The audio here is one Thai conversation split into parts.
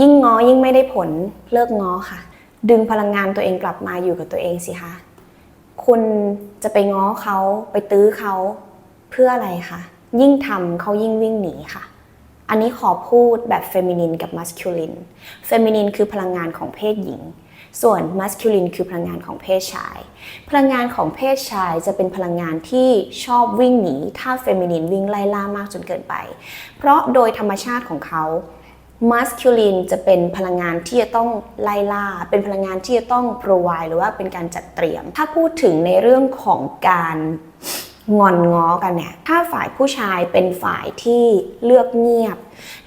ยิ่งง้อยิ่งไม่ได้ผลเลิกง้อค่ะ ดึงพลังงานตัวเองกลับมาอยู่กับตัวเองสิคะคุณจะไปง้อเขาไปตื้อเขาเพื่ออะไรคะยิ่งทำเขายิ่งวิ่งหนีค่ะ อันนี้ขอพูดแบบเฟมินินกับมัสคิลินเฟมินินคือพลังงานของเพศหญิง ส่วนมัสคิลินคือพลังงานของเพศชาย พลังงานของเพศชายจะเป็นพลังงานที่ชอบวิ่งหนี ถ้าเฟมินินวิ่งไล่ล่ามากจนเกินไป เพราะโดยธรรมชาติของเขา มัสคิลินจะเป็นพลังงานที่จะต้องไล่ล่า เป็นพลังงานที่จะต้อง provide หรือว่าเป็นการจัดเตรียม ถ้าพูดถึงในเรื่องของการงอนง้อกันเนี่ย ถ้าฝ่ายผู้ชายเป็นฝ่ายที่เลือกเงียบ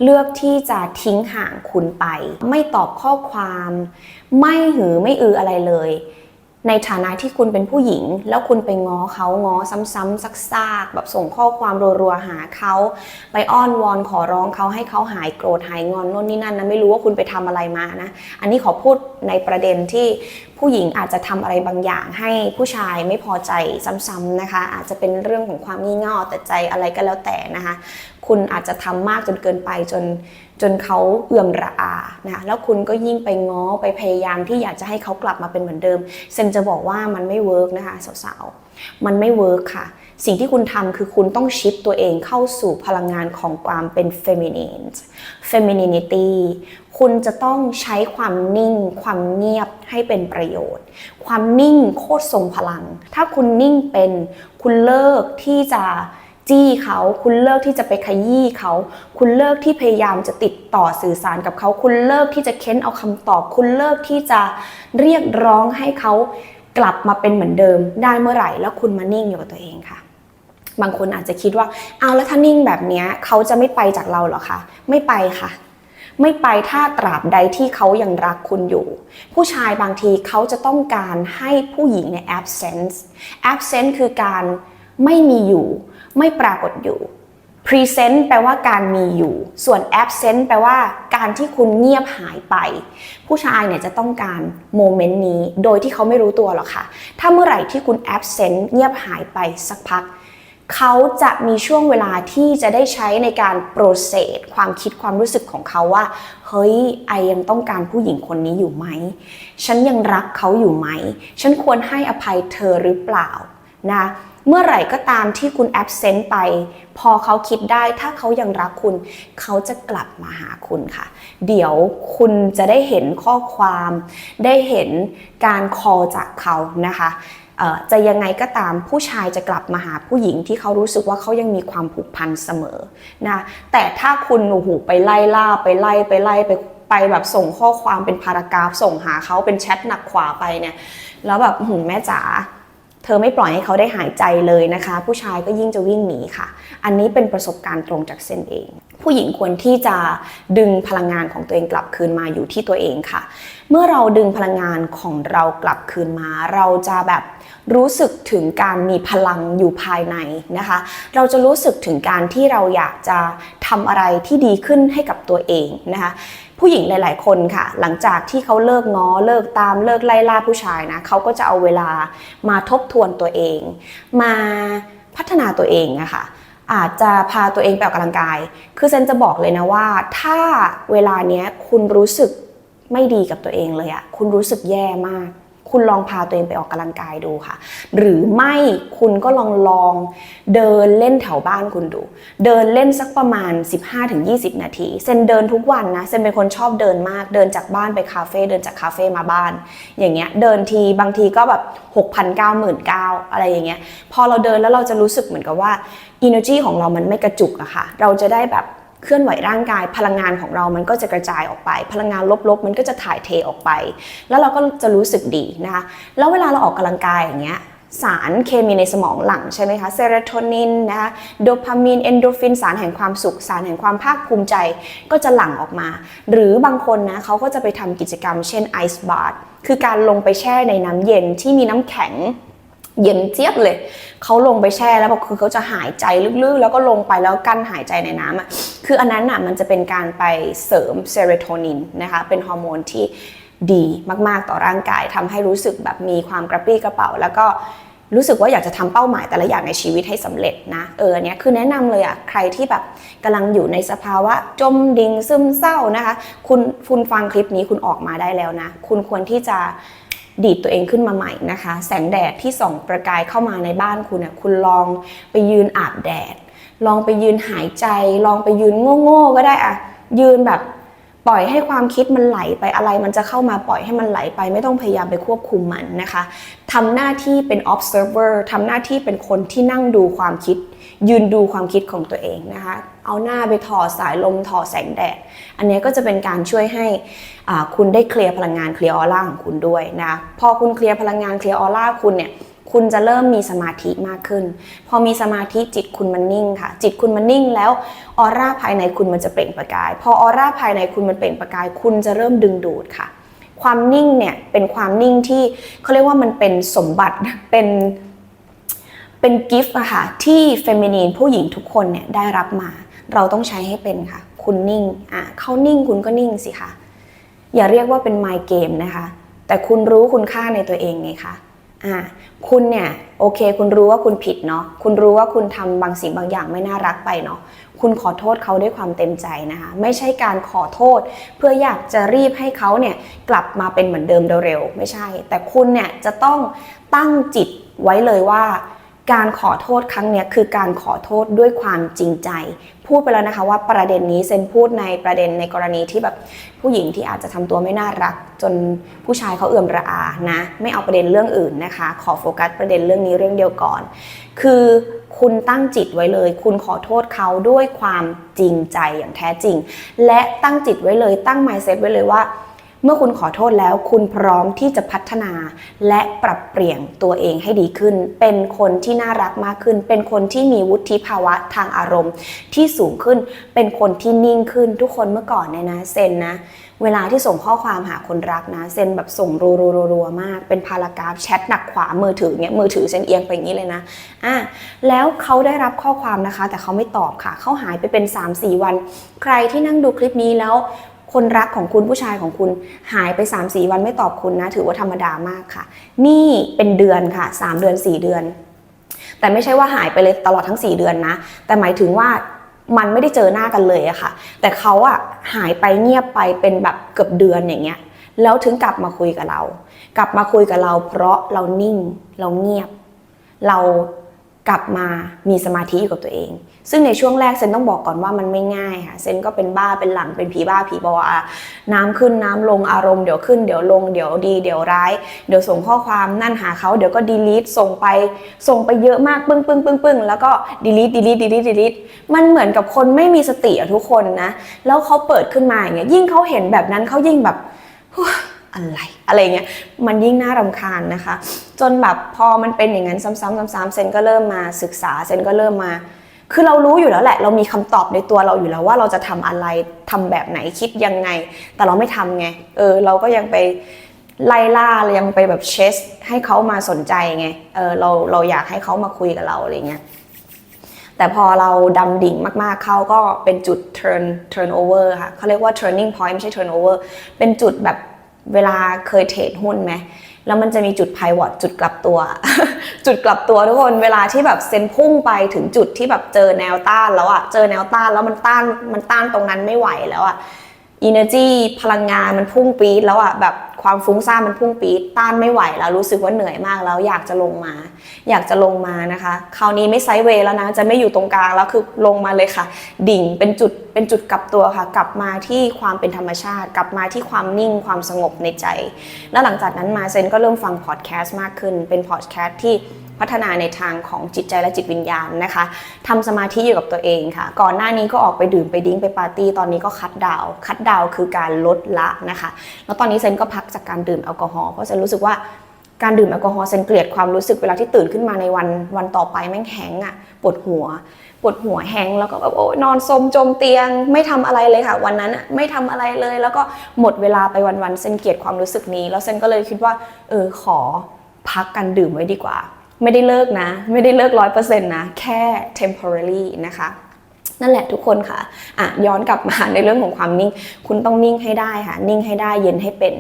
เลือกที่จะทิ้งห่างคุณไป ไม่ตอบข้อความ ไม่หือไม่อืออะไรเลย ในฐานะที่คุณเป็นผู้หญิง แล้วคุณไปง้อเขาง้อซ้ำๆซักๆแบบส่งข้อความรัวๆหาเขาไปอ้อนวอนขอร้องเขาให้เขาหายโกรธหายงอนโน่นนี่นั่นนะไม่รู้ว่าคุณไปทำอะไรมานะ อันนี้ขอพูดในประเด็นที่ผู้หญิงอาจจะทำอะไรบางอย่าง ให้ผู้ชายไม่พอใจซ้ำๆนะคะ อาจจะเป็นเรื่องของความงี่เง่าแต่ใจอะไรก็แล้วแต่นะคะ คุณอาจจะทำมากจนเกินไปจนจนเขาเอื่อมระอานะแล้วคุณก็ยิ่งไปง้อไปพยายามที่อยากจะให้เขากลับมาเป็นเหมือนเดิมเซนจะบอกว่ามันไม่เวิร์กนะคะสาวๆมันไม่เวิร์กค่ะ สิ่งที่คุณทำคือคุณต้องชิปตัวเองเข้าสู่พลังงานของความเป็น feminine femininity คุณจะต้องใช้ความนิ่ง ความเงียบให้เป็นประโยชน์ ความนิ่งโคตรทรงพลัง ถ้าคุณนิ่งเป็นคุณเลิกที่จะ จี้เขาคุณเลิกที่จะไปขยี้เขา คุณเลิกที่พยายามจะติดต่อสื่อสารกับเขา คุณเลิกที่จะเค้นเอาคำตอบ คุณเลิกที่จะเรียกร้องให้เขากลับมาเป็นเหมือนเดิม ได้เมื่อไหร่ แล้วคุณมานิ่งอยู่กับตัวเองค่ะ บางคนอาจจะคิดว่าเอาแล้วถ้านิ่งแบบนี้เขาจะไม่ไปจากเราเหรอคะไม่ไปค่ะไม่ไปถ้าตราบใดที่เขายังรักคุณอยู่ ผู้ชายบางทีเขาจะต้องการให้ผู้หญิงใน absence absence คือการ ไม่มีอยู่ ไม่ปรากฏอยู่ present แปลว่าการมีอยู่ ส่วน absent แปลว่าการที่คุณเงียบหายไป ผู้ชายเนี่ยจะต้องการโมเมนต์นี้ โดยที่เขาไม่รู้ตัวหรอกค่ะ ถ้าเมื่อไหร่ที่คุณ absent เงียบหายไปสักพัก เขาจะมีช่วงเวลาที่จะได้ใช้ในการโปรเซสความคิดความรู้สึกของเขาว่า เฮ้ย ไอยังต้องการผู้หญิงคนนี้อยู่ไหม ฉันยังรักเขาอยู่ไหม ฉันควรให้อภัยเธอหรือเปล่า นะเมื่อไหร่ก็ตามที่คุณแอบเซนต์ไป พอเขาคิดได้ถ้าเขายังรักคุณ เขาจะกลับมาหาคุณค่ะ เดี๋ยวคุณจะได้เห็นข้อความ ได้เห็นการคอจากเขานะคะจะยังไงก็ตามผู้ชายจะกลับมาหาผู้หญิงที่เขารู้สึกว่าเขายังมีความผูกพันเสมอนะแต่ถ้าคุณโอ้โหไปไล่ล่าไปไล่ไปไล่ไปไปแบบส่งข้อความเป็นพารากราฟส่งหาเขาเป็นแชทหนักขวาไปเนี่ยแล้วแบบหืมแม่จ๋า เธอไม่ปล่อยให้เขาได้หายใจเลยนะคะ ผู้ชายก็ยิ่งจะวิ่งหนีค่ะ อันนี้เป็นประสบการณ์ตรงจากเซนเอง ผู้หญิงควรที่จะดึงพลังงานของตัวเองกลับคืนมาอยู่ที่ตัวเองค่ะ เมื่อเราดึงพลังงานของเรากลับคืนมา เราจะแบบรู้สึกถึงการมีพลังอยู่ภายในนะคะ เราจะรู้สึกถึงการที่เราอยากจะทำอะไรที่ดีขึ้นให้กับตัวเองนะคะ ผู้หญิงหลาย ๆ คนค่ะ หลังจากที่เขาเลิกง้อเลิกตามเลิกไล่ล่าผู้ชายนะเขาก็จะเอาเวลามาทบทวนตัวเอง มาพัฒนาตัวเองอะค่ะอาจจะพาตัวเองไปออกกำลังกาย คือเซนจะบอกเลยนะว่า ถ้าเวลาเนี้ยคุณรู้สึกไม่ดีกับตัวเองเลยอะคุณรู้สึกแย่มาก คุณลองพาตัวเองไปออกกำลังกายดูค่ะ หรือไม่คุณก็ลองลองเดินเล่นแถวบ้านคุณดู เดินเล่นสักประมาณ 15-20 นาที เซนเดินทุกวันนะ เซนเป็นคนชอบเดินมาก เดินจากบ้านไปคาเฟ่ เดินจากคาเฟ่มาบ้าน อย่างเงี้ย เดินทีบางทีก็แบบ6,000 9 9 0อะไรอย่างเงี้ย พอเราเดินแล้วเราจะรู้สึกเหมือนกับว่า energy ของเรามันไม่กระจุกอะค่ะ เราจะได้แบบ เคลื่อนไหวร่างกาย พลังงานของเรามันก็จะกระจายออกไป พลังงานลบๆ มันก็จะถ่ายเทออกไป แล้วเราก็จะรู้สึกดีนะคะแล้วเวลาเราออกกำลังกายอย่างเงี้ยสารเคมีในสมองหลั่งใช่ไหมคะเซโรโทนินนะคะโดพามีนเอนโดฟินสารแห่งความสุข สารแห่งความภาคภูมิใจก็จะหลั่งออกมา หรือบางคนนะเขาก็จะไปทำกิจกรรมเช่นไอซ์บาร์คือการลงไปแช่ในน้ำเย็นที่มีน้ำแข็ง เย็นเจี๊ยบเลย เขาลงไปแช่แล้วบอกคือเขาจะหายใจลึกๆ แล้วก็ลงไปแล้วกั้นหายใจในน้ำอะ คืออันนั้นอะมันจะเป็นการไปเสริมเซโรโทนินนะคะ เป็นฮอร์โมนที่ดีมากๆต่อร่างกายทำให้รู้สึกแบบมีความกระปรี้กระเป๋า แล้วก็รู้สึกว่าอยากจะทำเป้าหมายแต่ละอย่างในชีวิตให้สำเร็จนะ เออเนี้ยคือแนะนำเลยอะใครที่แบบกำลังอยู่ในสภาวะจมดิ่งซึมเศร้านะคะ คุณคุณฟังคลิปนี้คุณออกมาได้แล้วนะ คุณควรที่จะ ดีดตัวเองขึ้นมาใหม่นะคะ แสงแดดที่ส่องประกายเข้ามาในบ้านคุณอะคุณลองไปยืนอาบแดด ลองไปยืนหายใจ ลองไปยืนโง่ๆก็ได้อะยืนแบบปล่อยให้ความคิดมันไหลไปอะไรมันจะเข้ามาปล่อยให้มันไหลไป ไม่ต้องพยายามไปควบคุมมันนะคะทำหน้าที่เป็น observer ทำหน้าที่เป็นคนที่นั่งดูความคิด ยืนดูความคิดของตัวเองนะคะ เอาหน้าไปถอดสายลมถอดแสงแดด อันนี้ก็จะเป็นการช่วยให้คุณได้เคลียร์พลังงานเคลียร์ออร่าของคุณด้วยนะพอคุณเคลียร์พลังงานเคลียร์ออร่าคุณเนี่ยคุณจะเริ่มมีสมาธิมากขึ้น พอมีสมาธิจิตคุณมันนิ่งค่ะ จิตคุณมันนิ่งแล้วออร่าภายในคุณมันจะเปล่งประกาย พอออร่าภายในคุณมันเปล่งประกาย คุณจะเริ่มดึงดูดค่ะ ความนิ่งเนี่ยเป็นความนิ่งที่เขาเรียกว่ามันเป็นสมบัติเป็นเป็นกิฟต์อะค่ะที่เฟมินีนผู้หญิงทุกคนเนี่ยได้รับมา เราต้องใช้ให้เป็นค่ะ คุณนิ่งอะเขานิ่งคุณก็นิ่งสิคะอย่าเรียกว่าเป็น my game นะคะ แต่คุณรู้คุณค่าในตัวเองไงคะอ่าคุณเนี่ยโอเค คุณรู้ว่าคุณผิดเนาะคุณรู้ว่าคุณทำบางสิ่งบางอย่างไม่น่ารักไปเนาะคุณขอโทษเขาด้วยความเต็มใจนะคะ ไม่ใช่การขอโทษ เพื่ออยากจะรีบให้เขาเนี่ยกลับมาเป็นเหมือนเดิมเร็วๆไม่ใช่ แต่คุณเนี่ยจะต้องตั้งจิตไว้เลยว่า การขอโทษครั้งนี้คือการขอโทษด้วยความจริงใจ พูดไปแล้วนะคะว่าประเด็นนี้เซนพูดในประเด็นในกรณีที่แบบผู้หญิงที่อาจจะทำตัวไม่น่ารัก จนผู้ชายเขาเอื่อมระอานะ ไม่เอาประเด็นเรื่องอื่นนะคะ ขอโฟกัสประเด็นเรื่องนี้เรื่องเดียวก่อน คือคุณตั้งจิตไว้เลย คุณขอโทษเขาด้วยความจริงใจอย่างแท้จริง และตั้งจิตไว้เลยตั้ง mindset ไว้เลยว่า เมื่อคุณขอโทษแล้วคุณพร้อมที่จะพัฒนา และปรับเปลี่ยนตัวเองให้ดีขึ้น เป็นคนที่น่ารักมากขึ้น เป็นคนที่มีวุฒิภาวะทางอารมณ์ ที่สูงขึ้น เป็นคนที่นิ่งขึ้นทุกคนเมื่อก่อนเนี่ยนะเซนนะเวลาที่ส่งข้อความหาคนรักนะเซนแบบส่งรัวๆๆๆมาก เป็นพารากราฟแชทหนักขวามือถือเนี่ยมือถือเซนเอียงไปอย่างนี้เลยนะอะแล้วเขาได้รับข้อความนะคะ แต่เขาไม่ตอบค่ะเขาหายไปเป็น 3-4 วัน ใครที่นั่งดูคลิปนี้แล้ว คนรักของคุณผู้ชายของคุณหายไป 3-4 วันไม่ตอบคุณนะ ถือว่าธรรมดามากค่ะ นี่เป็นเดือนค่ะ 3 เดือน 4 เดือน แต่ไม่ใช่ว่าหายไปเลยตลอดทั้ง 4 เดือนนะ แต่หมายถึงว่ามันไม่ได้เจอหน้ากันเลยอะค่ะ แต่เขาอะหายไปเงียบไปเป็นแบบเกือบเดือนอย่างเงี้ย แล้วถึงกลับมาคุยกับเรา กลับมาคุยกับเรา เพราะเรานิ่ง เราเงียบ เรากลับมามีสมาธิอยู่กับตัวเอง ซึ่งในช่วงแรกเซนต้องบอกก่อนว่ามันไม่ง่ายค่ะเซนก็เป็นบ้าเป็นหลังเป็นผีบ้าผีบออะน้ำขึ้นน้ำลงอารมณ์เดี๋ยวขึ้นเดี๋ยวลงเดี๋ยวดีเดี๋ยวร้าย เดี๋ยวส่งข้อความนั่นหาเขาเดี๋ยวก็ดีลีทส่งไปส่งไปเยอะมากปึ้งปึ้งปึ้งปึ้งแล้วก็ดีลีทดีลีทดีลีทดีลีทมันเหมือนกับคนไม่มีสติอะทุกคนนะแล้วเขาเปิดขึ้นมาอย่างเงี้ยยิ่งเขาเห็นแบบนั้นเขายิ่งแบบอะไรอะไรเงี้ยมันยิ่งน่ารำคาญนะคะ จนแบบพอมันเป็นอย่างนั้นซ้ำๆซ้ำๆเซนก็เริ่มมาศึกษาเซนก็เริ่มมา คือเรารู้อยู่แล้วแหละ เรามีคำตอบในตัวเราอยู่แล้วว่าเราจะทำอะไรทำแบบไหนคิดยังไง แต่เราไม่ทำไงเออเราก็ยังไปไล่ล่าเรายังไปแบบเชสให้เขามาสนใจไงเออเราเราอยากให้เขามาคุยกับเราอะไรเงี้ยแต่พอเราดำดิ่งมากๆ เข้าก็เป็นจุด turn turn over ค่ะเขาเรียกว่า turning point ไม่ใช่ turn over เป็นจุดแบบเวลาเคยเทรดหุ้นไหม แล้วมันจะมีจุดไพวอตจุดกลับตัว จุดกลับตัวทุกคนเวลาที่แบบเซนพุ่งไปถึงจุดที่แบบเจอแนวต้านแล้วอะเจอแนวต้านแล้วมันต้านมันต้านตรงนั้นไม่ไหวแล้วอะ energy พลังงานมันพุ่งปี๊ดแล้วอะแบบความฟุ้งซ่านมันพุ่งปี๊ดต้านไม่ไหวแล้วรู้สึกว่าเหนื่อยมากแล้วอยากจะลงมา อยากจะลงมานะคะ คราวนี้ไม่ไซด์เวย์แล้วนะ จะไม่อยู่ตรงกลางแล้วคือลงมาเลยค่ะ ดิ่งเป็นจุดเป็นจุดกลับตัวค่ะ กลับมาที่ความเป็นธรรมชาติ กลับมาที่ความนิ่งความสงบในใจ แล้วหลังจากนั้นมาเซนก็เริ่มฟังพอดแคสต์มากขึ้นเป็นพอดแคสต์ที่ พัฒนาในทางของจิตใจและจิตวิญญาณนะคะทำสมาธิอยู่กับตัวเองค่ะ ก่อนหน้านี้ก็ออกไปดื่มไปดิ้งไปปาร์ตี้ตอนนี้ก็คัดดาวคัดดาวคือการลดละนะคะ แล้วตอนนี้เซนก็พักจากการดื่มแอลกอฮอล์เพราะเซนรู้สึกว่าการดื่มแอลกอฮอล์เซนเกลียดความรู้สึกเวลาที่ตื่นขึ้นมาในวันวันต่อไปแม่งแห้งก์อะปวดหัว ปวดหัวแห้งแล้วก็แบบโอ้ยนอนสมจมเตียง ไม่ทำอะไรเลยค่ะ วันนั้นไม่ทำอะไรเลย แล้วก็หมดเวลาไปวันๆเซนเกลียดความรู้สึกนี้ แล้วเซนก็เลยคิดว่า เออขอพักการดื่มไว้ดีกว่า ไม่ได้เลิกนะ ไม่ได้เลิกร้อยเปอร์เซ็นต์นะ แค่ temporary นะคะนั่นแหละทุกคนค่ะอะ ย้อนกลับมาในเรื่องของความนิ่ง คุณต้องนิ่งให้ได้ค่ะ นิ่งให้ได้เย็นให้เป็น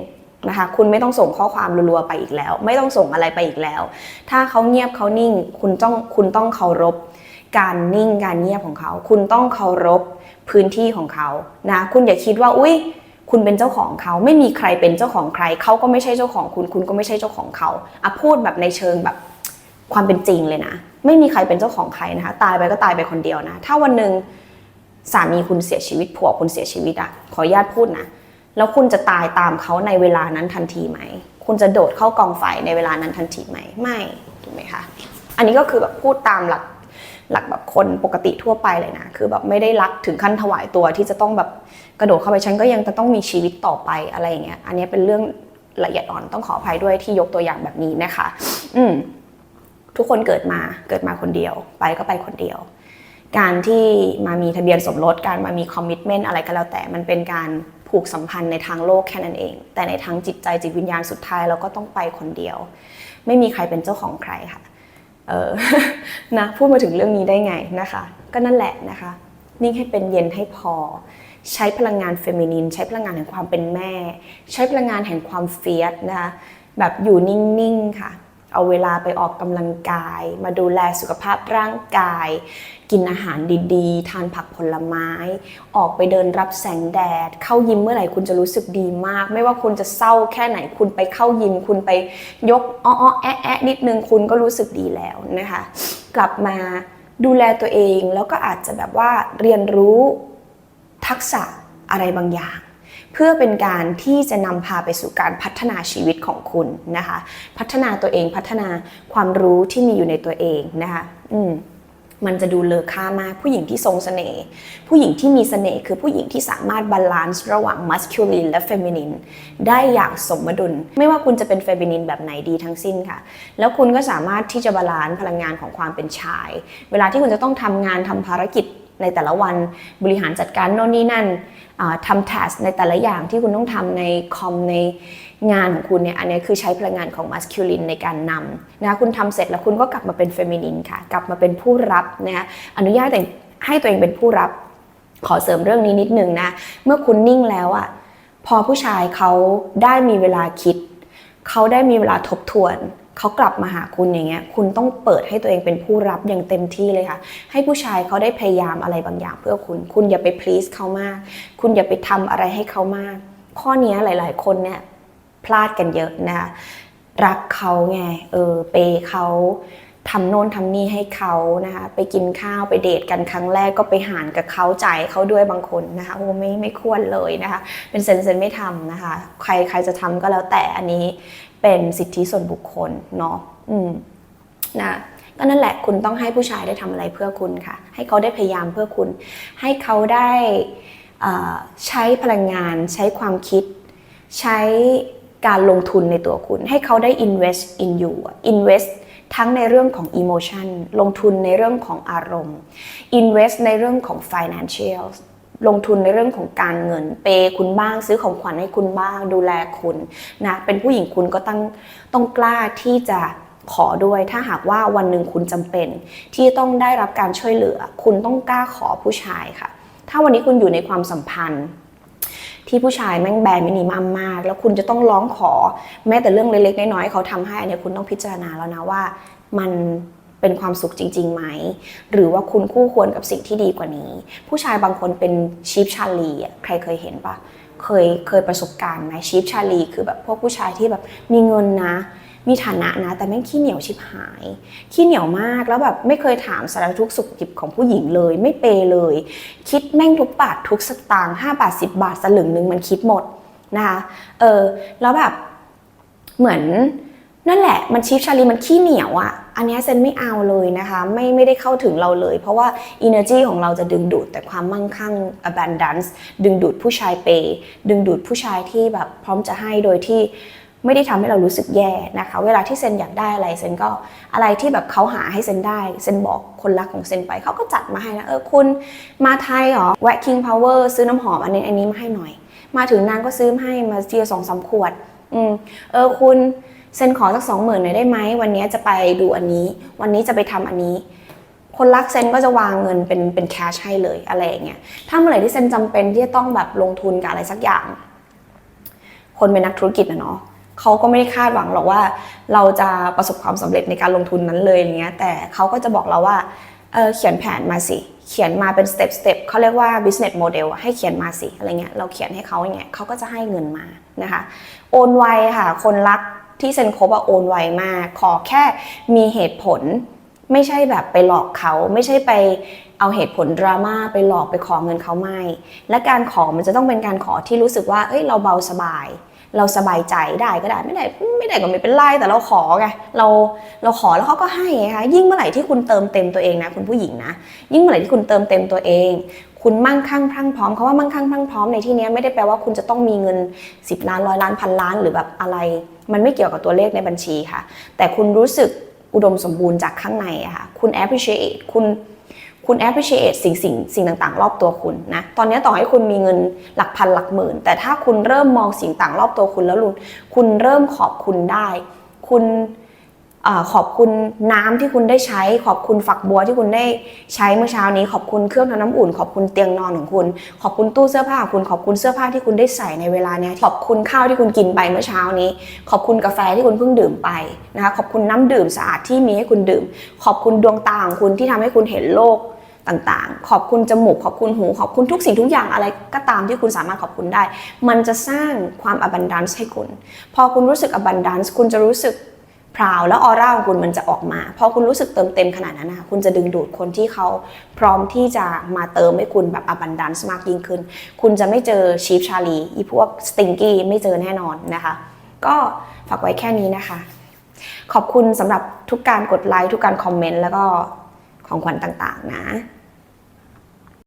นะคะ คุณไม่ต้องส่งข้อความรัวๆไปอีกแล้ว ไม่ต้องส่งอะไรไปอีกแล้ว ถ้าเขาเงียบเขานิ่ง คุณต้องคุณต้องเคารพ การนิ่งการเงียบของเขา คุณต้องเคารพพื้นที่ของเขานะ คุณอย่าคิดว่า อุ้ยคุณเป็นเจ้าของเขา ไม่มีใครเป็นเจ้าของใคร เขาก็ไม่ใช่เจ้าของคุณ คุณก็ไม่ใช่เจ้าของเขาอะพูดแบบในเชิงแบบ ความเป็นจริงเลยนะ ไม่มีใครเป็นเจ้าของใครนะคะ ตายไปก็ตายไปคนเดียวนะ ถ้าวันหนึ่งสามีคุณเสียชีวิตผัวคุณเสียชีวิตอะขออนุญาตพูดนะแล้วคุณจะตายตามเขาในเวลานั้นทันทีไหม คุณจะโดดเข้ากองไฟในเวลานั้นทันทีไหม ไม่ถูกไหมคะ อันนี้ก็คือแบบพูดตามหลักหลักแบบคนปกติทั่วไปเลยนะ คือแบบไม่ได้รักถึงขั้นถวายตัวที่จะต้องแบบกระโดดเข้าไปฉันก็ยังจะต้องมีชีวิตต่อไปอะไรอย่างเงี้ย อันนี้เป็นเรื่องละเอียดอ่อนต้องขออภัยด้วยที่ยกตัวอย่างแบบนี้นะคะ อืม ทุกคนเกิดมาเกิดมาคนเดียว ไปก็ไปคนเดียว การที่มามีทะเบียนสมรสการมามีคอมมิชเมนต์อะไรก็แล้วแต่มันเป็นการผูกสัมพันธ์ในทางโลกแค่นั้นเอง แต่ในทางจิตใจจิตวิญญาณสุดท้ายเราก็ต้องไปคนเดียว ไม่มีใครเป็นเจ้าของใครค่ะเออนะพูดมาถึงเรื่องนี้ได้ไงนะคะ ก็นั่นแหละนะคะ นิ่งให้เป็นเย็นให้พอ ใช้พลังงานเฟมินิน ใช้พลังงานแห่งความเป็นแม่ ใช้พลังงานแห่งความเฟียสนะคะแบบอยู่นิ่งๆค่ะ เอาเวลาไปออกกำลังกาย มาดูแลสุขภาพร่างกาย กินอาหารดีๆ ทานผักผลไม้ ออกไปเดินรับแสงแดด เข้ายิมเมื่อไหร่คุณจะรู้สึกดีมาก ไม่ว่าคุณจะเศร้าแค่ไหนคุณไปเข้ายิม คุณไปยกอ้อแอะแอะนิดนึงคุณก็รู้สึกดีแล้วนะคะ กลับมาดูแลตัวเองแล้วก็อาจจะแบบว่าเรียนรู้ทักษะอะไรบางอย่าง เพื่อเป็นการที่จะนำพาไปสู่การพัฒนาชีวิตของคุณนะคะ พัฒนาตัวเองพัฒนาความรู้ที่มีอยู่ในตัวเองนะคะอืมมันจะดูเลอค่ามากผู้หญิงที่ทรงเสน่ห์ผู้หญิงที่มีเสน่ห์คือผู้หญิงที่สามารถบาลานซ์ระหว่างมัสคิลินและเฟมินินได้อย่างสมดุล ไม่ว่าคุณจะเป็นเฟมินินแบบไหนดีทั้งสิ้นค่ะ แล้วคุณก็สามารถที่จะบาลานซ์พลังงานของความเป็นชาย เวลาที่คุณจะต้องทำงานทำภารกิจ ในแต่ละวันบริหารจัดการโน่นนี่นั่นทำ task ในแต่ละอย่างที่คุณต้องทำในคอมในงานของคุณเนี่ยอันนี้คือใช้พลังงานของ masculine ในการนำนะคะคุณทำเสร็จแล้วคุณก็กลับมาเป็น feminine ค่ะ กลับมาเป็นผู้รับนะคะอนุญาตแต่ให้ตัวเองเป็นผู้รับ ขอเสริมเรื่องนี้นิดนึงนะ เมื่อคุณนิ่งแล้วอะพอผู้ชายเขาได้มีเวลาคิด เขาได้มีเวลาทบทวน เขากลับมาหาคุณอย่างเงี้ย คุณต้องเปิดให้ตัวเองเป็นผู้รับอย่างเต็มที่เลยค่ะ ให้ผู้ชายเขาได้พยายามอะไรบางอย่างเพื่อคุณ คุณอย่าไป please เขามาก คุณอย่าไปทำอะไรให้เขามาก ข้อนี้หลาย ๆ คนเนี่ยพลาดกันเยอะนะคะ รักเขาไง เออ เปเขา ทำโน่นทำนี่ให้เขานะคะไปกินข้าวไปเดทกันครั้งแรกก็ไปหารกับเขาจ่ายเขาด้วยบางคนนะคะโอ้ไม่ไม่ควรเลยนะคะ เป็นเซนเซนไม่ทำนะคะ ใครใครจะทำก็แล้วแต่อันนี้เป็นสิทธิส่วนบุคคลเนาะอืมนะก็นั่นแหละคุณต้องให้ผู้ชายได้ทำอะไรเพื่อคุณค่ะ ให้เขาได้พยายามเพื่อคุณ ให้เขาได้ใช้พลังงาน ใช้ความคิด ใช้การลงทุนในตัวคุณ ให้เขาได้ invest in you อะ invest ทั้งในเรื่องของ emotion ลงทุนในเรื่องของอารมณ์ invest ในเรื่องของ financial ลงทุนในเรื่องของการเงิน เปย์คุณบ้างซื้อของขวัญให้คุณบ้าง ดูแลคุณนะเป็นผู้หญิงคุณก็ต้องต้องกล้าที่จะขอด้วยถ้าหากว่าวันหนึ่งคุณจำเป็น ที่ต้องได้รับการช่วยเหลือ คุณต้องกล้าขอผู้ชายค่ะ ถ้าวันนี้คุณอยู่ในความสัมพันธ์ ที่ผู้ชายแม่งแบนมินิมัมมาก แล้วคุณจะต้องร้องขอ แม้แต่เรื่องเล็กๆน้อยๆเขาทำให้อันนี้คุณต้องพิจารณาแล้วนะว่ามันเป็นความสุขจริงๆไหม หรือว่าคุณคู่ควรกับสิ่งที่ดีกว่านี้ ผู้ชายบางคนเป็นชีฟชาลีอะใครเคยเห็นปะเคยเคยประสบการณ์ไหมชีฟชาลีคือแบบพวกผู้ชายที่แบบมีเงินนะ มีฐานะนะ แต่แม่งขี้เหนียวชิบหาย ขี้เหนียวมากแล้วแบบไม่เคยถามสารทุกสุขดิบของผู้หญิงเลย ไม่เปย์เลย คิดแม่งทุกบาททุกสตางค์ห้าบาทสิบาทสลึงหนึ่งมันคิดหมดนะคะเออแล้วแบบเหมือนนั่นแหละมันชีฟชาลีมันขี้เหนียวอะ่ะ อันนี้เซนไม่เอาเลยนะคะ ไม่ไม่ได้เข้าถึงเราเลย เพราะว่า energy ของเราจะดึงดูดแต่ความมั่งคั่ง abundance ดึงดูดผู้ชายเปย์ดึงดูดผู้ชายที่แบบพร้อมจะให้โดยที่ ไม่ได้ทำให้เรารู้สึกแย่นะคะ เวลาที่เซนอยากได้อะไรเซนก็อะไรที่แบบเขาหาให้เซนได้เซนบอกคนรักของเซนไปเขาก็จัดมาให้นะเออคุณมาไทยเหรอแวะ King Power ซื้อน้ำหอมอันนี้อันนี้มาให้หน่อย มาถึงนางก็ซื้อมาให้มาเจียสองสามขวด อืมเออคุณเซนขอสักสองหมื่นหน่อยได้ไหมวันนี้จะไปดูอันนี้ วันนี้จะไปทำอันนี้ คนรักเซนก็จะวางเงินเป็นเป็นแคชให้เลยอะไรอย่างเงี้ยถ้าเมื่อไหร่ที่เซนจำเป็นที่จะต้องแบบลงทุนกับอะไรสักอย่าง คนเป็นนักธุรกิจนะเนาะ เขาก็ไม่ได้คาดหวังหรอกว่า เราจะประสบความสำเร็จในการลงทุนนั้นเลยอย่างเงี้ย แต่เขาก็จะบอกเราว่าเเขียนแผนมาสิ เขียนมาเป็นสเต็ปสเต็ปเขาเรียกว่า business model ให้เขียนมาสิอะไรเงี้ย เราเขียนให้เขาอย่างเงี้ยเขาก็จะให้เงินมานะคะ โอนไวค่ะ คนรักที่เซ็นครบอะโอนไวมาก ขอแค่มีเหตุผล ไม่ใช่แบบไปหลอกเขาไม่ใช่ไปเอาเหตุผลดราม่าไปหลอกไปขอเงินเขาไม่ และการขอมันจะต้องเป็นการขอที่รู้สึกว่า เอ้ยเราเบาสบาย เราสบายใจได้ก็ได้ไม่ได้ไม่ได้ก็ไม่เป็นไรแต่เราขอไงเราเราขอแล้วเขาก็ให้ไงคะยิ่งเมื่อไหร่ที่คุณเติมเต็มตัวเองนะคุณผู้หญิงนะ ยิ่งเมื่อไหร่ที่คุณเติมเต็มตัวเอง คุณมั่งคั่งพรั่งพร้อมเขาว่ามั่งคั่งพรั่งพร้อมในที่นี้ไม่ได้แปลว่าคุณจะต้องมีเงิน 10 ล้านร้อยล้านพันล้านหรือแบบอะไร มันไม่เกี่ยวกับตัวเลขในบัญชีค่ะ แต่คุณรู้สึกอุดมสมบูรณ์จากข้างในอะค่ะคุณ appreciate คุณ คุณ appreciate สิ่งสิ่งสิ่งต่างๆ รอบตัวคุณนะ ตอนนี้ต่อให้คุณมีเงินหลักพันหลักหมื่น แต่ถ้าคุณเริ่มมองสิ่งต่างรอบตัวคุณแล้วลุนคุณเริ่มขอบคุณได้ คุณอขอบคุณน้ำที่คุณได้ใช้ ขอบคุณฝักบัวที่คุณได้ใช้เมื่อเช้านี้ ขอบคุณเครื่องทำน้ำอุ่น ขอบคุณเตียงนอนของคุณ ขอบคุณตู้เสื้อผ้าคุณ ขอบคุณเสื้อผ้าที่คุณได้ใส่ในเวลาเนี้ยขอบคุณข้าวที่คุณกินไปเมื่อเช้านี้ ขอบคุณกาแฟที่คุณเพิ่งดื่มไปนะคะ ขอบคุณน้ำดื่มสะอาดที่มีให้คุณดื่ม ขอบคุณดวงตาของคุณที่ทำให้คุณเห็นโลก ต่างๆ ขอบคุณจมูก ขอบคุณหู ขอบคุณทุกสิ่งทุกอย่างอะไรก็ตามที่คุณสามารถขอบคุณได้ มันจะสร้างความ abundance ให้คุณ พอคุณรู้สึก abundance คุณจะรู้สึกพราวแล้วออร่าของคุณมันจะออกมา พอคุณรู้สึกเติมเต็มขนาดนั้นนะคะคุณจะดึงดูดคนที่เขาพร้อมที่จะมาเติมให้คุณแบบ abundance มากยิ่งขึ้น คุณจะไม่เจอชีฟชาลีอีพวกสติงกี้ไม่เจอแน่นอนนะคะ ก็ฝากไว้แค่นี้นะคะ ขอบคุณสำหรับทุกการกดไลค์ทุกการคอมเมนต์แล้วก็ ของขวัญต่างๆนะ